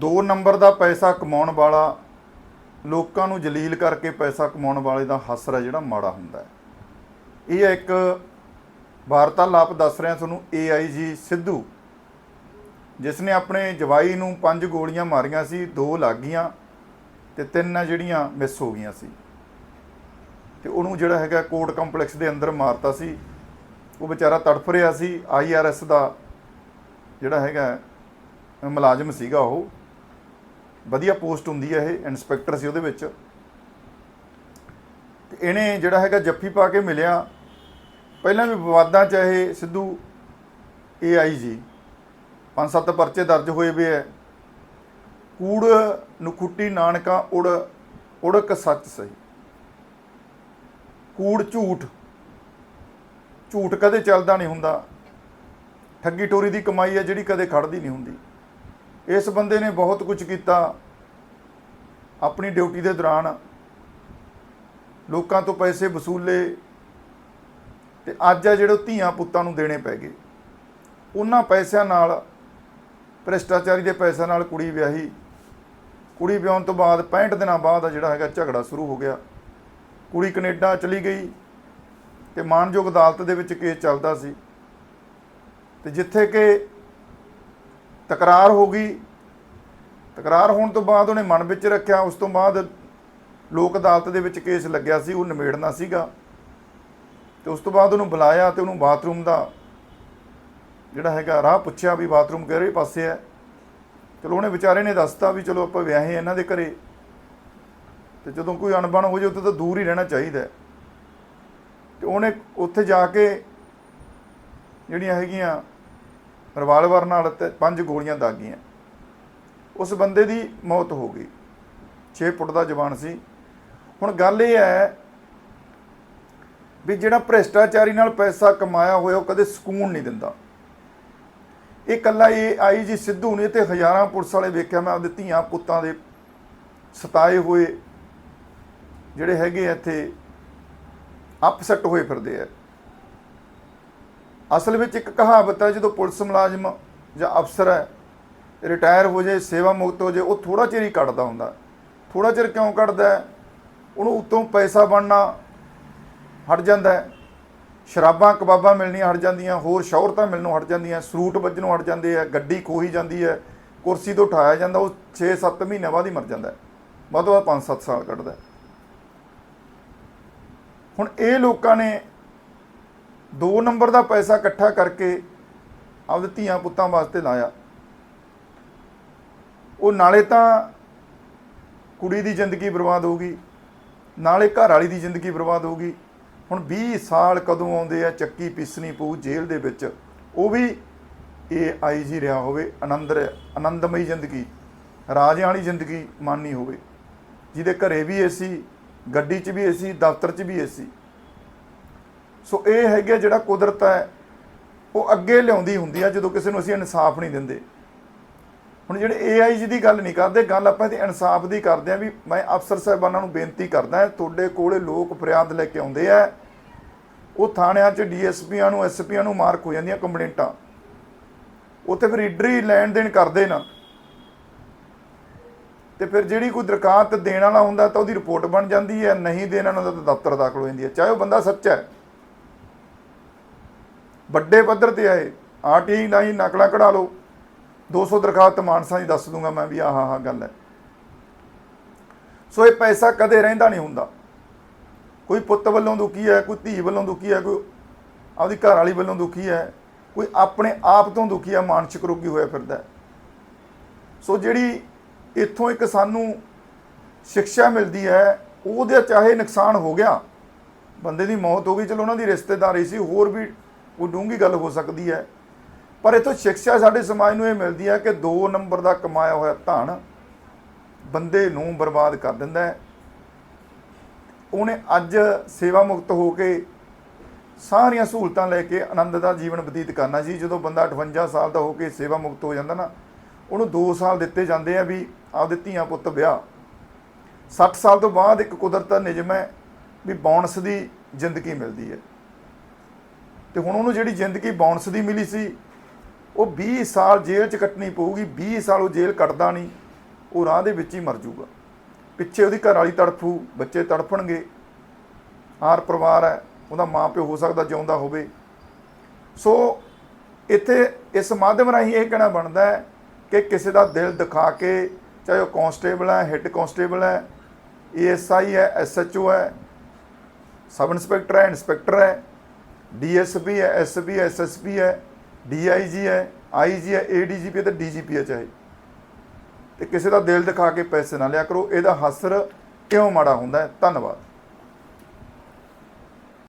ਦੋ ਨੰਬਰ ਦਾ ਪੈਸਾ ਕਮਾਉਣ ਵਾਲਾ, ਲੋਕਾਂ ਨੂੰ ਜਲੀਲ ਕਰਕੇ ਪੈਸਾ ਕਮਾਉਣ ਵਾਲੇ ਦਾ ਹਸਰ ਹੈ ਜਿਹੜਾ ਮਾੜਾ ਹੁੰਦਾ ਇਹ ਹੈ ਇੱਕ ਵਾਰਤਾਲਾਪ ਦੱਸ ਰਿਹਾ, ਤੁਹਾਨੂੰ AIG ਸਿੱਧੂ, ਜਿਸ ਨੇ ਆਪਣੇ ਜਵਾਈ ਨੂੰ ਪੰਜ ਗੋਲੀਆਂ ਮਾਰੀਆਂ ਸੀ, ਦੋ ਲੱਗ ਗਈਆਂ ਤੇ ਤਿੰਨ ਜਿਹੜੀਆਂ ਮਿਸ ਹੋ ਗਈਆਂ ਸੀ। ਤੇ ਉਹਨੂੰ ਜਿਹੜਾ ਹੈਗਾ ਕੋਰਟ ਕੰਪਲੈਕਸ ਦੇ ਅੰਦਰ ਮਾਰਤਾ ਸੀ। ਉਹ ਵਿਚਾਰਾ ਤੜਫ ਰਿਹਾ ਸੀ। ਆਈਆਰਐਸ ਦਾ ਜਿਹੜਾ ਹੈਗਾ ਮੁਲਾਜ਼ਮ ਸੀਗਾ ਉਹ। ਵਧੀਆ ਪੋਸਟ ਹੁੰਦੀ ਹੈ ਇਹ ਇਨਸਪੈਕਟਰ ਸੀ ਉਹਦੇ ਵਿੱਚ। ਤੇ ਇਹਨੇ ਜਿਹੜਾ ਹੈਗਾ ਜੱਫੀ ਪਾ ਕੇ ਮਿਲਿਆ। ਪਹਿਲਾਂ ਵੀ ਵਿਵਾਦਾਂ ਚ ਇਹ ਸਿੱਧੂ ਏਆਈਜੀ ਪੰਜ ਸੱਤ ਪਰਚੇ ਦਰਜ ਹੋਏ ਵੇ ਹੈ ਕੂੜ ਨੁਖੁੱਟੀ ਨਾਨਕਾ ਉੜ, ਉੜਕ ਸੱਚ ਸਹੀ। ਕੂੜ ਝੂਠ। ਝੂਠ ਕਦੇ ਚੱਲਦਾ ਨਹੀਂ ਹੁੰਦਾ। ਠੱਗੀ ਟੋਰੀ ਦੀ ਕਮਾਈ ਹੈ ਜਿਹੜੀ ਕਦੇ ਖੜਦੀ ਨਹੀਂ ਹੁੰਦੀ। ਇਸ ਬੰਦੇ ਨੇ ਬਹੁਤ ਕੁਝ ਕੀਤਾ ਆਪਣੀ ਡਿਊਟੀ ਦੇ ਦੌਰਾਨ। ਲੋਕਾਂ ਤੋਂ ਪੈਸੇ ਵਸੂਲੇ ਤੇ ਅੱਜ ਆ ਜਿਹੜੇ ਧੀਆਂ ਪੁੱਤਾਂ ਨੂੰ ਦੇਣੇ ਪੈ ਗਏ। ਉਹਨਾਂ ਪੈਸਿਆਂ ਨਾਲ, ਭ੍ਰਿਸ਼ਟਾਚਾਰੀ ਦੇ ਪੈਸਿਆਂ ਨਾਲ ਕੁੜੀ ਵਿਆਹੀ। ਕੁੜੀ ਵਿਆਹਣ ਤੋਂ ਬਾਅਦ 65 ਦਿਨਾਂ ਬਾਅਦ ਆ ਜਿਹੜਾ ਹੈਗਾ ਝਗੜਾ ਸ਼ੁਰੂ ਹੋ ਗਿਆ। ਕੁੜੀ ਕੈਨੇਡਾ ਚਲੀ ਗਈ ਤੇ ਮਾਨਯੋਗ ਅਦਾਲਤ ਦੇ ਵਿੱਚ ਕੇਸ ਚੱਲਦਾ ਸੀ। ਤੇ ਜਿੱਥੇ ਕਿ ਤਕਰਾਰ ਹੋ ਗਈ। ਤਕਰਾਰ ਹੋਣ ਤੋਂ ਬਾਅਦ ਉਹਨੇ ਮਨ ਵਿੱਚ ਰੱਖਿਆ। ਉਸ ਤੋਂ ਬਾਅਦ ਲੋਕ ਅਦਾਲਤ ਦੇ ਵਿੱਚ ਕੇਸ ਲੱਗਿਆ ਸੀ। ਉਹ ਨਿਬੇੜਨਾ ਸੀਗਾ। ਤੇ ਉਸ ਤੋਂ ਬਾਅਦ ਉਹਨੂੰ ਬੁਲਾਇਆ ਤੇ ਉਹਨੂੰ ਬਾਥਰੂਮ ਦਾ ਜਿਹੜਾ ਹੈਗਾ ਰਾਹ ਪੁੱਛਿਆ ਵੀ ਬਾਥਰੂਮ ਕਿਹੜੇ ਪਾਸੇ ਹੈ। ਚਲੋ ਉਹਨੇ ਵਿਚਾਰੇ ਨੇ ਦੱਸਤਾ ਵੀ ਚਲੋ ਆਪਾਂ ਵਿਆਹੇ ਇਹਨਾਂ ਦੇ ਘਰੇ। ਤੇ ਜਦੋਂ ਕੋਈ ਅਣਬਣ ਹੋ ਜੇ ਉੱਥੇ ਤਾਂ ਦੂਰ ਹੀ ਰਹਿਣਾ ਚਾਹੀਦਾ ਹੈ। ਤੇ ਉਹਨੇ ਉੱਥੇ ਜਾ ਕੇ ਜਿਹੜੀਆਂ ਹੈਗੀਆਂ ਰਿਵਾਲਵਰ ਨਾਲ ਤੇ ਪੰਜ ਗੋਲੀਆਂ ਦਾਗੀਆਂ ਉਸ ਬੰਦੇ ਦੀ ਮੌਤ ਹੋ ਗਈ। 6 ਫੁੱਟ ਦਾ ਜਵਾਨ ਸੀ। ਹੁਣ ਗੱਲ ਇਹ ਹੈ ਵੀ ਜਿਹੜਾ ਭ੍ਰਿਸ਼ਟਾਚਾਰੀ ਨਾਲ ਪੈਸਾ ਕਮਾਇਆ ਹੋਇਆ, ਉਹ ਕਦੇ ਸਕੂਨ ਨਹੀਂ ਦਿੰਦਾ। ਇਹ ਕੱਲਾ ਇਹ ਆਈ ਜੀ ਸਿੱਧੂ ਨੇ ਤੇ ਹਜ਼ਾਰਾਂ ਪੁਲਿਸ ਵਾਲੇ ਵੇਖਿਆ, ਮੈਂ ਆਪਦੇ ਧੀਆਂ ਪੁੱਤਾਂ ਦੇ ਸਤਾਏ ਹੋਏ ਜਿਹੜੇ ਹੈਗੇ ਇੱਥੇ, ਅਪਸੈਟ ਹੋਏ ਫਿਰਦੇ ਆ। ਅਸਲ ਵਿੱਚ ਇੱਕ ਕਹਾਵਤ ਹੈ, ਜਦੋਂ ਪੁਲਿਸ ਮੁਲਾਜ਼ਮ ਜਾਂ ਅਫਸਰ ਹੈ, ਰਿਟਾਇਰ ਹੋ ਜਾਏ, ਸੇਵਾ ਮੁਕਤ ਹੋ ਜਾਏ, ਉਹ ਥੋੜਾ ਚਿਰ ਹੀ ਕੱਢਦਾ ਹੁੰਦਾ। ਥੋੜਾ ਚਿਰ ਕਿਉਂ ਕੱਢਦਾ ਉਹਨੂੰ ਉਤੋਂ ਪੈਸਾ ਬਣਨਾ ਹਟ ਜਾਂਦਾ ਹੈ। ਸ਼ਰਾਬਾਂ, ਕਬਾਬਾਂ ਮਿਲਣੀਆਂ ਹਟ ਜਾਂਦੀਆਂ, ਹੋਰ ਸ਼ੌਹਰਤਾਂ ਮਿਲਣੋਂ ਹਟ ਜਾਂਦੀਆਂ ਸਰੂਟ ਵੱਜਣੋਂ ਹਟ ਜਾਂਦੇ ਆ, ਗੱਡੀ ਖੋਹੀ ਜਾਂਦੀ ਹੈ, ਕੁਰਸੀ ਤੋਂ ਉਠਾਇਆ ਜਾਂਦਾ, ਉਹ 6-7 ਮਹੀਨਿਆਂ ਬਾਅਦ ਹੀ ਮਰ ਜਾਂਦਾ ਹੈ। ਵੱਧ ਤੋਂ ਵੱਧ 5-7 ਸਾਲ ਕੱਢਦਾ ਹੁਣ ਇਹ ਲੋਕਾਂ ਨੇ ਦੋ ਨੰਬਰ ਦਾ ਪੈਸਾ ਇਕੱਠਾ ਕਰਕੇ ਆਪਦੇ ਧੀਆਂ ਪੁੱਤਾਂ ਵਾਸਤੇ ਲਾਇਆ। ਉਹ ਨਾਲੇ ਤਾਂ ਕੁੜੀ ਦੀ ਜ਼ਿੰਦਗੀ ਬਰਬਾਦ ਹੋ ਗਈ, ਨਾਲੇ ਘਰ ਵਾਲੀ ਦੀ ਜ਼ਿੰਦਗੀ ਬਰਬਾਦ ਹੋ ਗਈ। ਹੁਣ 20 ਸਾਲ ਕਦੋਂ ਆਉਂਦੇ ਆ ਚੱਕੀ ਪੀਸਣੀ ਪਊ ਜੇਲ੍ਹ ਦੇ ਵਿੱਚ, ਉਹ ਵੀ ਇਹ ਆਈ ਜੀ ਰਿਹਾ ਹੋਵੇ, ਆਨੰਦ ਆਨੰਦਮਈ ਜ਼ਿੰਦਗੀ, ਰਾਜਿਆਂ ਵਾਲੀ ਜ਼ਿੰਦਗੀ ਮਾਨੀ ਹੋਵੇ। ਜਿਹਦੇ ਘਰੇ ਵੀ ਏਸੀ, ਗੱਡੀ 'ਚ ਵੀ ਏਸੀ, ਦਫ਼ਤਰ 'ਚ ਵੀ ਏਸੀ ਸੋ ਇਹ ਹੈਗਾ ਜਿਹੜਾ ਕੁਦਰਤ ਹੈ, ਉਹ ਅੱਗੇ ਲਿਆਉਂਦੀ ਹੁੰਦੀ ਆ ਜਦੋਂ ਕਿਸੇ ਨੂੰ ਅਸੀਂ ਇਨਸਾਫ ਨਹੀਂ ਦਿੰਦੇ। ਹੁਣ ਜਿਹੜੇ ਏਆਈ ਜੀ ਦੀ ਗੱਲ ਨਹੀਂ ਕਰਦੇ, ਗੱਲ ਆਪਾਂ ਇਹਦੇ ਇਨਸਾਫ ਦੀ ਕਰਦੇ ਆ ਵੀ ਮੈਂ ਅਫਸਰ ਸਾਹਿਬਾਨਾਂ ਨੂੰ ਬੇਨਤੀ ਕਰਦਾ ਤੁਹਾਡੇ ਕੋਲੇ ਲੋਕ ਫਰਿਆਦ ਲੈ ਕੇ ਆਉਂਦੇ ਆ, ਉਹ ਥਾਣਿਆਂ 'ਚ ਡੀਐਸਪੀਆਂ ਨੂੰ, ਐਸਪੀਆਂ ਨੂੰ ਮਾਰਕ ਹੋ ਜਾਂਦੀਆਂ ਕੰਪਲੇਂਟਾਂ। ਉੱਥੇ ਫਿਰ ਇਡਰੀ ਲੈਣ ਦੇਣ ਕਰਦੇ ਨਾ। ਤੇ ਫਿਰ ਜਿਹੜੀ ਕੋਈ ਦਰਖਾਸਤ ਦੇਣ ਵਾਲਾ ਹੁੰਦਾ ਤਾਂ ਉਹਦੀ ਰਿਪੋਰਟ ਬਣ ਜਾਂਦੀ ਹੈ, ਨਹੀਂ ਦੇਣ ਵਾਲਾ ਹੁੰਦਾ ਤਾਂ ਦਫ਼ਤਰ ਦਾਖਲ ਹੋ ਜਾਂਦੀ ਹੈ। ਚਾਹੇ ਉਹ ਬੰਦਾ ਸੱਚਾ ਹੈ। ਵੱਡੇ ਪੱਧਰ ਤੇ ਆਏ। ਆਰਟੀਆਈ ਨਹੀਂ ਨਕਲਾਂ ਕਢਾ ਲਓ। 200 ਦਰਖਾਸਤ ਮਾਨਸਾ ਦੀ ਦੱਸ ਦੂੰਗਾ ਮੈਂ ਵੀ ਆਹ ਆਹ ਗੱਲ ਹੈ। ਸੋ ਇਹ ਪੈਸਾ ਕਦੇ ਰਹਿੰਦਾ ਨਹੀਂ ਹੁੰਦਾ। ਕੋਈ ਪੁੱਤ ਵੱਲੋਂ ਦੁਖੀ ਹੈ, ਕੋਈ ਧੀ ਵੱਲੋਂ ਦੁਖੀ ਹੈ, ਕੋਈ ਆਪਦੀ ਘਰ ਵਾਲੀ ਵੱਲੋਂ ਦੁਖੀ ਹੈ, ਕੋਈ ਆਪਣੇ ਆਪ ਤੋਂ ਦੁਖੀ ਹੈ, ਮਾਨਸਿਕ ਰੋਗੀ ਹੋਇਆ ਫਿਰਦਾ ਸੋ ਜਿਹੜੀ ਇੱਥੋਂ ਇੱਕ ਸਾਨੂੰ ਸਿੱਖਿਆ ਮਿਲਦੀ ਹੈ, ਉਹਦੇ ਚਾਹੇ ਨੁਕਸਾਨ ਹੋ ਗਿਆ, ਬੰਦੇ ਦੀ ਮੌਤ ਹੋ ਗਈ, ਚਲੋ ਉਹਨਾਂ ਦੀ ਰਿਸ਼ਤੇਦਾਰੀ ਸੀ, ਹੋਰ ਵੀ ਕੋਈ ਡੂੰਘੀ ਗੱਲ ਹੋ ਸਕਦੀ ਹੈ। ਪਰ ਇਥੋਂ ਸਿੱਖਿਆ ਸਾਡੇ ਸਮਾਜ ਨੂੰ ਇਹ ਮਿਲਦੀ ਹੈ ਕਿ ਦੋ ਨੰਬਰ ਦਾ ਕਮਾਇਆ ਹੋਇਆ ਧਨ ਬੰਦੇ ਨੂੰ ਬਰਬਾਦ ਕਰ ਦਿੰਦਾ ਹੈ। ਉਹਨੇ ਅੱਜ ਸੇਵਾ ਮੁਕਤ ਹੋ ਕੇ ਸਾਰੀਆਂ ਸਹੂਲਤਾਂ ਲੈ ਕੇ ਆਨੰਦ ਦਾ ਜੀਵਨ ਬਤੀਤ ਕਰਨਾ ਸੀ ਜਦੋਂ ਬੰਦਾ 58 ਸਾਲ ਦਾ ਹੋ ਕੇ ਸੇਵਾ ਮੁਕਤ ਹੋ ਜਾਂਦਾ ਨਾ, ਉਹਨੂੰ 2 ਸਾਲ ਦਿੱਤੇ ਜਾਂਦੇ ਆ ਵੀ ਆਪਦੇ ਧੀਆਂ ਪੁੱਤ ਵਿਆਹ। 60 ਸਾਲ ਤੋਂ ਬਾਅਦ ਇੱਕ ਕੁਦਰਤ ਦਾ ਨਿਯਮ ਹੈ ਵੀ ਬੌਨਸ ਦੀ ਜ਼ਿੰਦਗੀ ਮਿਲਦੀ ਹੈ। ਤੇ ਹੁਣ ਉਹਨੂੰ ਜਿਹੜੀ ਜ਼ਿੰਦਗੀ ਬੌਨਸ ਦੀ ਮਿਲੀ ਸੀ, ਉਹ 20 ਸਾਲ ਜੇਲ੍ਹ 'ਚ ਕੱਟਣੀ ਪਊਗੀ 20 ਸਾਲ ਉਹ ਜੇਲ੍ਹ ਕੱਟਦਾ ਨਹੀਂ, ਉਹ ਰਾਹ ਦੇ ਵਿੱਚ ਹੀ ਮਰ ਜਾਊਗਾ। ਪਿੱਛੇ ਉਹਦੀ ਘਰ ਵਾਲੀ ਤੜਫੂ, ਬੱਚੇ ਤੜਫਣਗੇ, ਹਾਰ ਪਰਿਵਾਰ ਹੈ, ਉਹਦਾ ਮਾਂ ਪਿਓ ਹੋ ਸਕਦਾ ਜਿਉਂਦਾ ਹੋਵੇ। ਸੋ ਇੱਥੇ ਇਸ ਮਾਧਿਅਮ ਰਾਹੀਂ ਇਹ ਕਹਿਣਾ ਬਣਦਾ ਹੈ ਕਿ ਕਿਸੇ ਦਾ ਦਿਲ ਦਿਖਾ ਕੇ, ਚਾਹੇ ਉਹ ਕਾਂਸਟੇਬਲ ਹੈ, ਹੈੱਡ ਕਾਂਸਟੇਬਲ ਹੈ ਏਐਸਆਈ ਹੈ ਐਸਐਚਓ ਹੈ, ਸਬ ਇੰਸਪੈਕਟਰ ਹੈ ਇੰਸਪੈਕਟਰ ਹੈ ਡੀਐਸਪੀ ਹੈ, ਐਸਪੀ ਹੈ, ਐਸਐਸਪੀ ਹੈ, ਡੀਆਈਜੀ ਹੈ, ਆਈਜੀ ਹੈ, ਏਡੀਜੀਪੀ ਹੈ ਤੇ ਡੀਜੀਪੀ ਹੈ ਚਾਹੇ। ਤੇ ਕਿਸੇ ਦਾ ਦਿਲ ਦਿਖਾ ਕੇ ਪੈਸੇ ਨਾ ਲਿਆ ਕਰੋ, ਇਹਦਾ ਹਸਰ ਕਿਉਂ ਮਾੜਾ ਹੁੰਦਾ ਹੈ? ਧੰਨਵਾਦ।